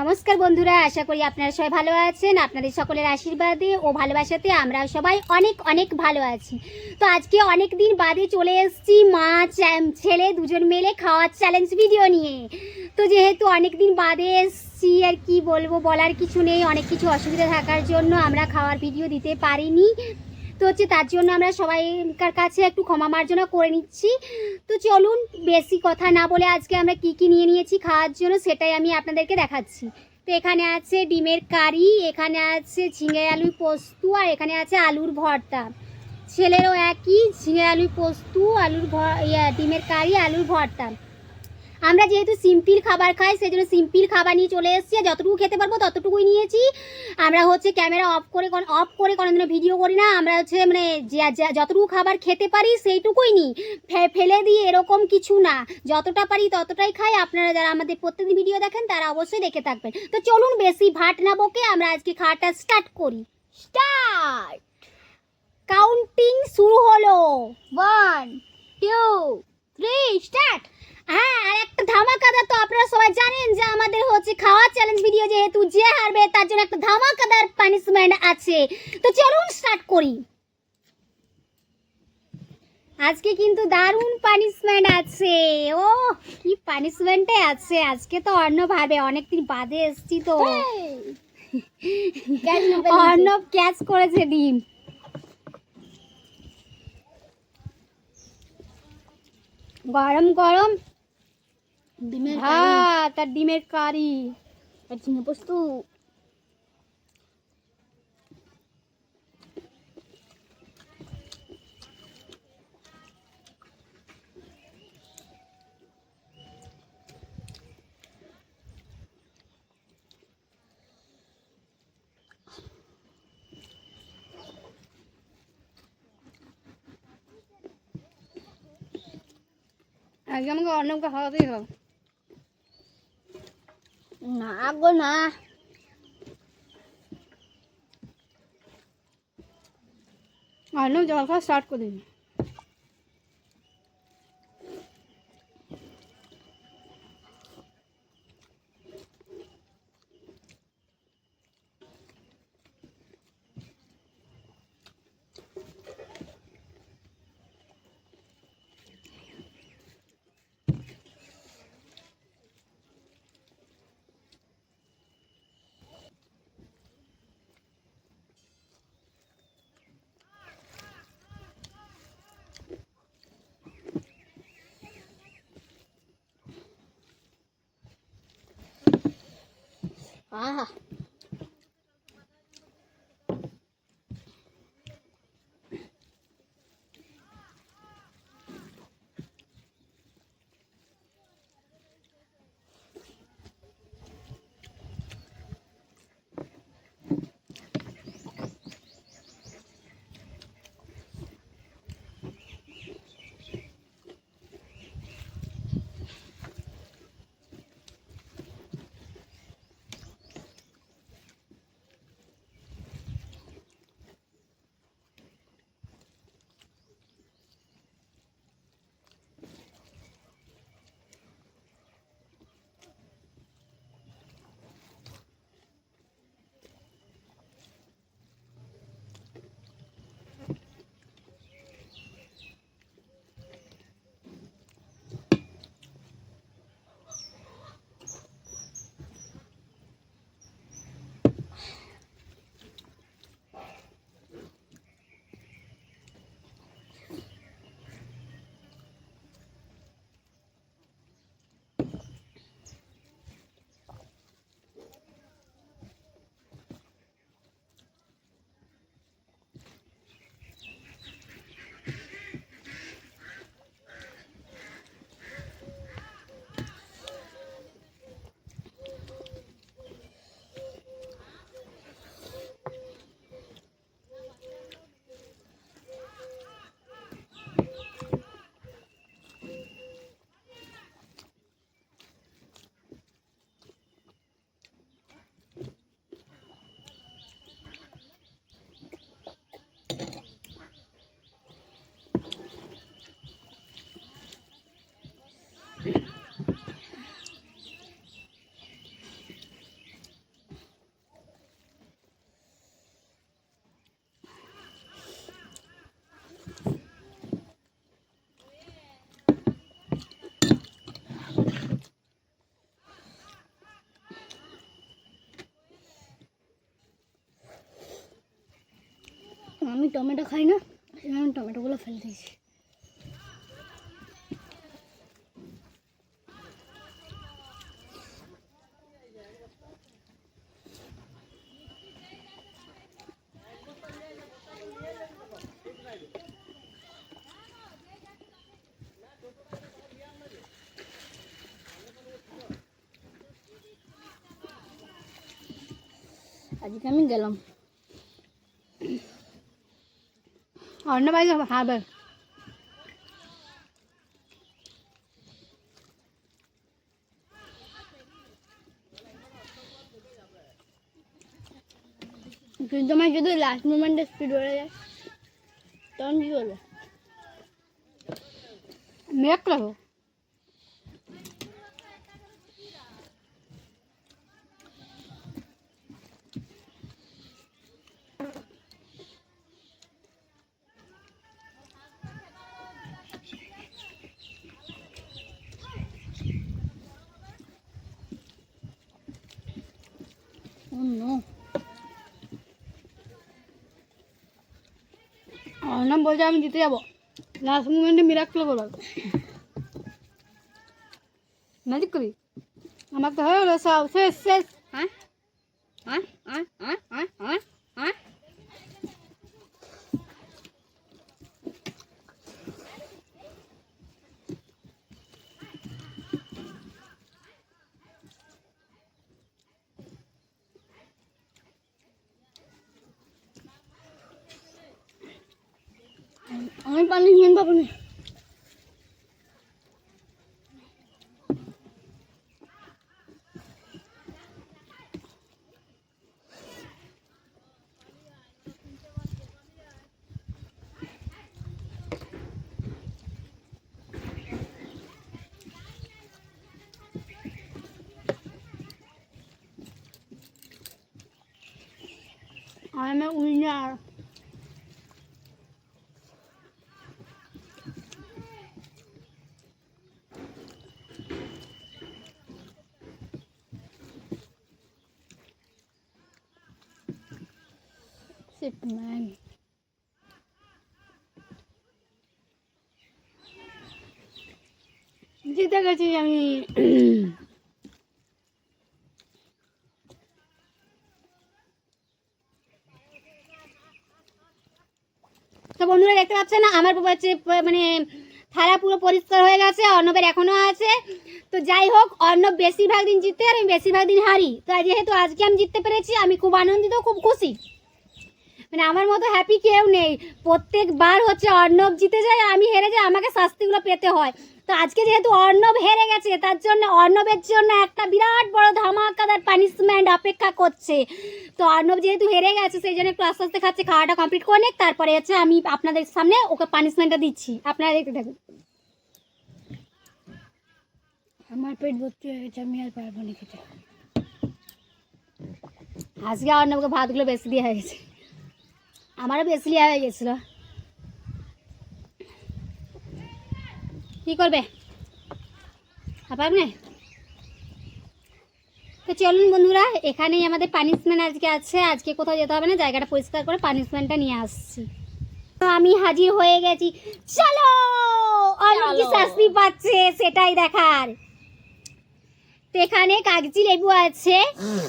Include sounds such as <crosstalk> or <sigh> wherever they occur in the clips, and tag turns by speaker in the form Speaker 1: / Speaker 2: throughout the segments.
Speaker 1: নমস্কার বন্ধুরা, আশা করি আপনারা সবাই ভালো আছেন। আপনাদের সকলের আশীর্বাদে ও ভালোবাসাতে আমরা সবাই অনেক অনেক ভালো আছি। তো আজকে অনেক দিন বাদে চলে এসেছি মা ছেলে দুজন মেলে খাওয়ার চ্যালেঞ্জ ভিডিও নিয়ে। তো যেহেতু অনেক দিন বাদে এসছি, আর কি বলব, বলার কিছু নেই, অনেক কিছু অসুবিধা থাকার জন্য আমরা খাওয়ার ভিডিও দিতে পারিনি। তো হচ্ছে তার জন্য আমরা সবাইকার কাছে একটু ক্ষমা মার্জনা করে নিচ্ছি। তো চলুন বেশি কথা না বলে আজকে আমরা কি কি নিয়ে নিয়েছি খাওয়ার জন্য সেটাই আমি আপনাদেরকে দেখাচ্ছি। তো এখানে আছে ডিমের কারি এখানে আছে ঝিঙে আলুর পোস্তু আর এখানে আছে আলুর ভর্তা। ছেলেরও একই ঝিঙে আলুর পোস্তু আলুর ইয়া, ডিমের কারি আলুর ভর্তা। আমরা যেহেতু সিম্পল খাবার খাই সেই জন্য সিম্পল খাবার নিয়ে চলে এসেছি আর যতটুকু খেতে পারব ততটুকুই নিয়েছি। আমরা হচ্ছে ক্যামেরা অফ করে অফ করে কোনোদিনও ভিডিও করি না। আমরা হচ্ছে মানে যতটুকু খাবার খেতে পারি সেইটুকুই নিই। ফেলে দিয়ে এরকম কিছু না। যতটা পারি ততটাই খাই। আপনারা যারা আমাদের প্রত্যেকদিন ভিডিও দেখেন, তারা অবশ্যই দেখে থাকবেন। তো চলুন বেশি ভাট না বকে আমরা আজকে খাওয়াটা স্টার্ট করি। স্টার্ট কাউন্টিং শুরু হলো। ওয়ান টু থ্রি স্টার্ট হ্যাঁ আর একটা ধামাকাদার তো আপনারা সবাই জানেন যে হচ্ছে খাওয়ার চ্যালেঞ্জ ভিডিও যেহেতু যে হারবে তার জন্য একটা ধামাকাদার পানিশমেন্ট আছে। তো চলুন স্টার্ট করি। আজকে কিন্তু দারুণ পানিশমেন্ট আছে। ও কি পানিশমেন্টে আছে? আজকে তো অন্যভাবে অনেকদিন বাদে এসছি তো। অর্ণব ক্যাচ করেছে ডিম। গরম গরম
Speaker 2: ডিমের
Speaker 1: ভাত। আর ডিমের কারি।
Speaker 2: আর ঝিঙে পোস্ত।
Speaker 1: আজকে আমাকে অর্ণবকে খাওয়াতেই হবে
Speaker 2: না গো না।
Speaker 1: অর্ণব জল খাওয়া স্টার্ট করে দিবি।
Speaker 2: 啊。আমি টমেটো খাই না আমি টমেটোগুলো ফেলে দিয়েছি। আজকে আমি গেলাম।
Speaker 1: অন্য বাড়ি হবে
Speaker 2: কিন্তু আমার যদি লাস্ট মোমেন্টে স্পিড বেড়ে যায় তখন কী করবে
Speaker 1: মেক লাগো
Speaker 2: অন্য
Speaker 1: অর্ণব বলছে আমি জিতে যাব। লাস্ট মুমেন্টে মিরাক্কেল বল। ম্যাজিক করি? আমার তো হয়ে গেলো সব। শেষ শেষ।
Speaker 2: হ্যাঁ হ্যাঁ হ্যাঁ হ্যাঁ হ্যাঁ হ্যাঁ হ্যাঁ আমি পানিশমেন্ট পাবো না
Speaker 1: I'm a winner. জিতে গেছি আমি তো বন্ধুরা দেখতে পাচ্ছেন আমার হচ্ছে মানে থালা পুরো পরিষ্কার হয়ে গেছে, অর্ণবের এখনও আছে। তো যাই হোক, অর্ণব বেশিরভাগ দিন জিততে আর আমি বেশিরভাগ দিন হারি। তো যেহেতু আজকে আমি জিততে পেরেছি, আমি খুব আনন্দিত, খুব খুশি। মানে আমার মতো হ্যাপি কেউ নেই। প্রত্যেকবার হচ্ছে অর্ণব জিতে যায় আমি হেরে যাই আমাকে শাস্তিগুলো পেতে হয়। তো আজকে যেহেতু অর্ণব হেরে গেছে তার জন্য অর্ণবের জন্য একটা বিরাট বড় ধামাকাদার পানিশমেন্ট অপেক্ষা করছে। তো অর্ণব যেহেতু হেরে গেছে সেই জন্য একটু আস্তে আস্তে খাচ্ছে খাওয়াটা কমপ্লিট করে নেক তারপরে হচ্ছে আমি আপনাদের সামনে ওকে পানিশমেন্টটা দিচ্ছি। আপনারা দেখতে থাকুন।
Speaker 2: আমার পেট ভর্তি হয়ে গেছে আমি আর পারব না খেতে।
Speaker 1: আজকে অর্ণবকে ভাতগুলো বেশি দেওয়া হয়ে গেছে আমারও বেশি দেওয়া হয়ে গেছিল। কি করবে? না তো চলুন বন্ধুরা এখানেই আমাদের পানিশমেন্ট আজকে আছে। আজকে কোথাও যেতে হবে না জায়গাটা পরিষ্কার করে পানিশমেন্টটা নিয়ে আসছি। তো আমি হাজির হয়ে গেছি। চলো! অর্ণব কি শাস্তি পাচ্ছে সেটাই দেখার। তো এখানে কাগজি লেবু আছে।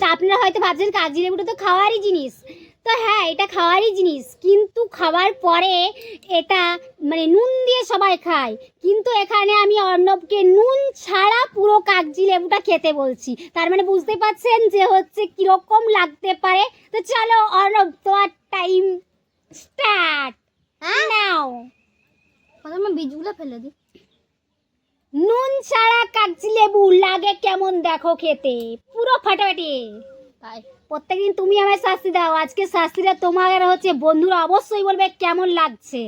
Speaker 1: তা আপনারা হয়তো ভাবছেন কাগজি লেবুটা তো খাওয়ারই জিনিস। তো হ্যাঁ এটা খাওয়ারই জিনিস। কিন্তু খাওয়ার পরে এটা মানে নুন দিয়ে সবাই খায়। কিন্তু এখানে আমি অর্ণবকে নুন ছাড়া পুরো কাগজি লেবুটা খেতে বলছি। তার মানে বুঝতে পারছেন যে হচ্ছে কীরকম লাগতে পারে? তো চলো অর্ণব তোমার টাইম স্টার্ট নাও।
Speaker 2: প্রথমে বীজগুলো ফেলে দিই।
Speaker 1: নুন ছাড়া কাগজি লেবু লাগে কেমন দেখো খেতে? পুরো ফাটাফাটি।
Speaker 2: তাই।
Speaker 1: প্রত্যেকদিন তুমি আমায় শাস্তি দাও। আজকে শাস্তিটা তোমার হচ্ছে। বন্ধুরা অবশ্যই বলবে কেমন লাগছে।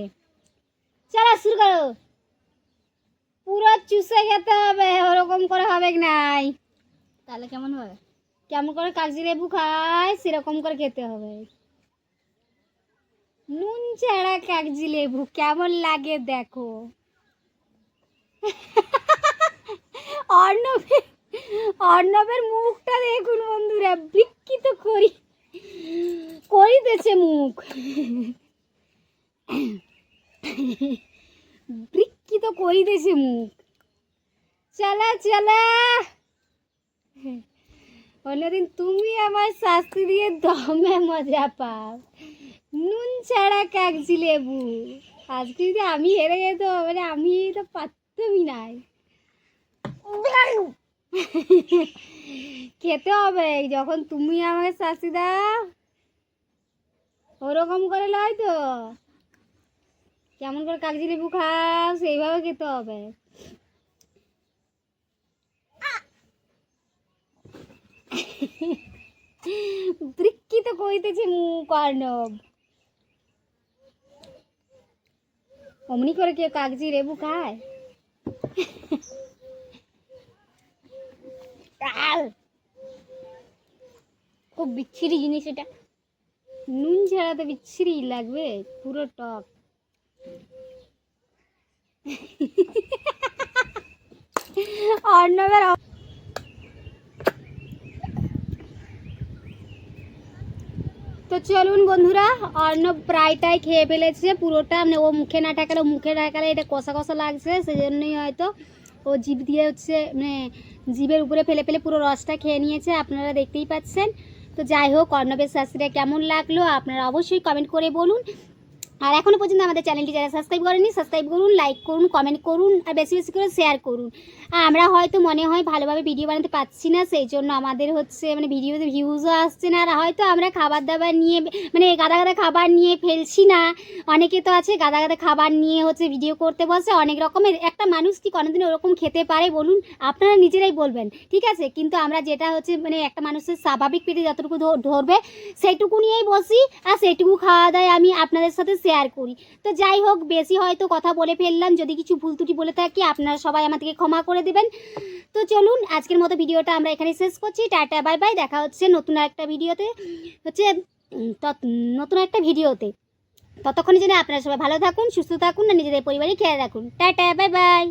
Speaker 1: চলো শুরু করো। পুরো চুষে খেতে হবে। ওরকম করে হবে নাই?
Speaker 2: তাহলে কেমন হবে?
Speaker 1: কেমন করে কাগজি লেবু খায় সেরকম করে খেতে হবে। নুন ছাড়া কাগজি লেবু কেমন লাগে দেখো। <laughs> অর্ণবের অর্ণবের মুখটা দেখুন বন্ধুরা, বিকৃত করি। করিতেছে মুখ। বিকৃত করি দেছে মুখ। চালা চালা। অন্যদিন তুমি আমার শাস্তি দিয়ে দমে মজা পাও। নুন ছাড়া কাগজি লেবু। আজকে যদি আমি হেরে যেত মানে আমি তো পারতামই নাই। খেতে হবে। যখন তুমি আমাকে শাস্তি দাও, ওরকম করে লয় তো। কেমন করে কাগজি লেবু খাও, সেইভাবে খেতে হবে। বৃক্ষিত মুখ, অর্ণব। অমনি করে কেউ কাগজি লেবু খায়? আউ! খুব বিচ্ছিরি জিনিস এটা। নুন ছাড়া তো বিচ্ছিরি লাগবে, পুরো টক। অর্ণবের তো চলুন বন্ধুরা, অর্ণব প্রায়টাই খেয়ে ফেলেছে পুরোটা। মানে ও মুখে না টাকালে মুখে টাকালে এটা কষা কষা লাগছে, সেজন্যই হয়তো ও জিভ দিয়ে হচ্ছে মানে জিভের উপরে ফেলে ফেলে পুরো রসটা খেয়ে নিয়েছে, আপনারা দেখতেই পাচ্ছেন। তো যাই হোক, অর্ণবের শাস্ত্রীরা কেমন লাগল আপনারা অবশ্যই কমেন্ট করে বলুন। আর এখনও পর্যন্ত আমাদের চ্যানেলটি যারা সাবস্ক্রাইব করেনি সাবস্ক্রাইব করুন লাইক করুন কমেন্ট করুন, আর বেশি বেশি করে শেয়ার করুন। আমরা হয়তো মনে হয় ভালোভাবে ভিডিও বানাতে পারছি না, সেই জন্য আমাদের হচ্ছে মানে ভিডিওতে ভিউজও আসছে না, আর হয়তো আমরা খাবার দাবার নিয়ে মানে গাদা গাদা খাবার নিয়ে ফেলছি না। অনেকে তো আছে গাদা গাদা খাবার নিয়ে হচ্ছে ভিডিও করতে বসে, অনেক রকমের। একটা মানুষ কি কোনোদিন ওরকম খেতে পারে বলুন? আপনারা নিজেরাই বলবেন, ঠিক আছে? কিন্তু আমরা যেটা হচ্ছে মানে একটা মানুষের স্বাভাবিক পেটে যতটুকু ধরবে, সেইটুকু নিয়েই বসি, আর সেইটুকু খাওয়া দাওয়া আমি আপনাদের সাথে শেয়ার করি। তো যাই হোক, বেশি হয়তো কথা বলে ফেললাম। যদি কিছু ভুল ত্রুটি বলে থাকি, আপনারা সবাই আমাদেরকে ক্ষমা করে দেবেন। তো চলুন, আজকের মতো ভিডিওটা আমরা এখানে শেষ করছি। Tata, bye bye. দেখা হচ্ছে নতুন একটা ভিডিওতে। হচ্ছে নতুন একটা ভিডিওতে। ততক্ষণে জন্য আপনারা সবাই ভালো থাকুন, সুস্থ থাকুন, আর নিজেদের পরিবারই খেয়াল রাখুন। Tata, bye bye.